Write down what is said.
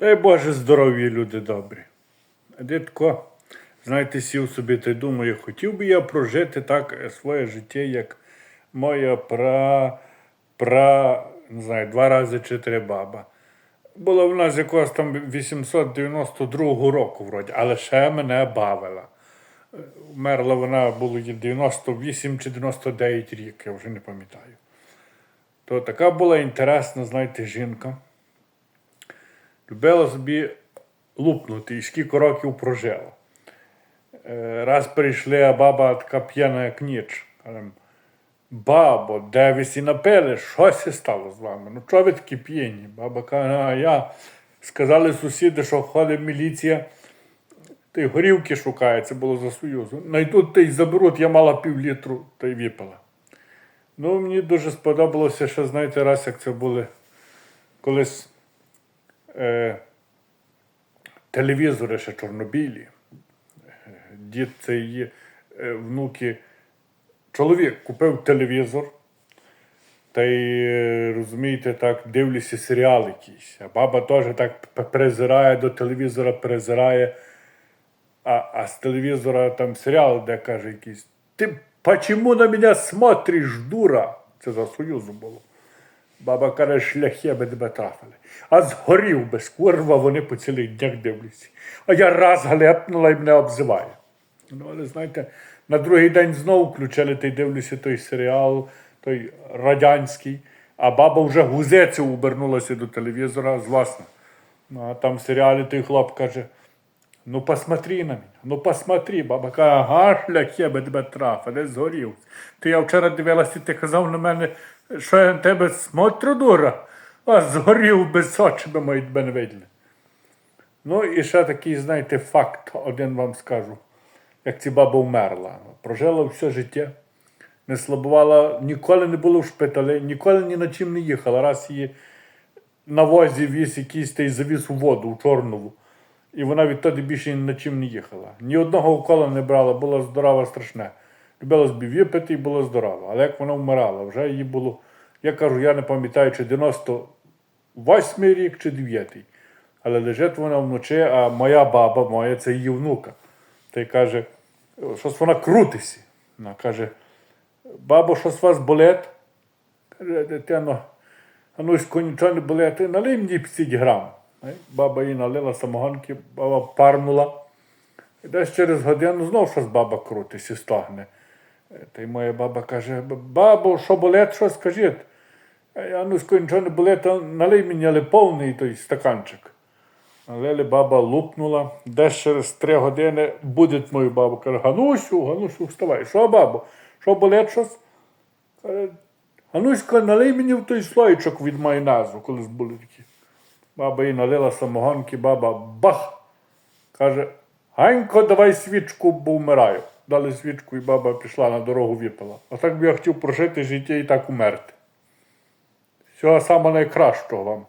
Дай Боже здоров'я, люди добрі. А дитко, знаєте, сів собі та й думаю, хотів би я прожити так своє життя, як моя пра, пра, не знаю, два рази чи три баба. Була в нас якогось там 892 року, вроді, але ще мене бавила. Вмерла вона було їй 98 чи 99 рік, я вже не пам'ятаю. То така була інтересна, знаєте, жінка любила собі лупнути і скільки років прожила. Е, Раз прийшли, а баба така п'яна, як ніч. Кажем, Бабо, де ви сі напили? Що сі стало з вами? Ну чого ви такі п'яні? Баба каже, а я. Сказали сусіди, що ходить міліція, й горівки шукає, це було за Союзу. Найдуть та й заберуть, я мала пів літру та й випила. Ну, мені дуже сподобалося, що знаєте, раз як це були колись е, телевізори ще чорнобілі. Е, Дід це її е, внуки. Чоловік купив телевізор. Та й е, розумієте, так дивлюся серіал якийсь. А баба теж так п- презирає до телевізора, презирає. А, а з телевізора там серіал, де каже якийсь. Ти почему на мене смотриш, дура? Це за Союзу було. Баба каже, шляхи би тебе трафили. А згорів би, курва, вони по цілих днях дивляться. А я раз галепнула і мене обзиває. Ну, але знаєте, на другий день знову включили й дивлюся той серіал, той радянський, а баба вже гузецю обернулася до телевізора з власне. Ну, а там в серіалі той хлоп каже: Ну, посмотри на мене, ну посмотри, баба каже, ага, шляхи би тебе трафили, згорів. Ти я вчора дивилася, ти казав на мене, що я на тебе смотрю, дура, а згорів без очі би мої тебе не виділи. Ну і ще такий, знаєте, факт один вам скажу. Як ця баба вмерла. Прожила все життя, не слабувала, ніколи не було в шпиталі, ніколи ні на чим не їхала. Раз її на возі віз якийсь та й завіз у воду, у Чорнову. І вона відтоді більше ні на чим не їхала. Ні одного укола не брала, була здорова страшне. Любила собі випити і була здорова. Але як вона вмирала, вже їй було, я кажу, я не пам'ятаю, чи 98 рік, чи 9. Але лежить вона вночі, а моя баба, моя, це її внука. Та й каже, щось вона крутиться. Вона каже, бабо, щось вас болить? Каже, дитино, а ну сько нічого не болить, налий мені 50 грам. Баба їй налила самогонки, баба парнула. І десь через годину знов щось баба крутить і стогне. Е, Та й моя баба каже, бабо, що болить, що скажіть? А я ну нічого не болить, то налий мені але повний той стаканчик. Налили баба лупнула. Десь через три години буде мою бабу. Каже, Ганусю, Ганусю, вставай. Що, бабо? Що болить щось? Каже, Гануська, налий мені в той слоєчок від майонезу, колись були. Баба їй налила самогонки, баба бах! Каже, Ганько, давай свічку, бо вмираю. Дали свічку, і баба пішла на дорогу випила. А так би я хотів прожити життя і так умерти. Всього самого найкращого вам.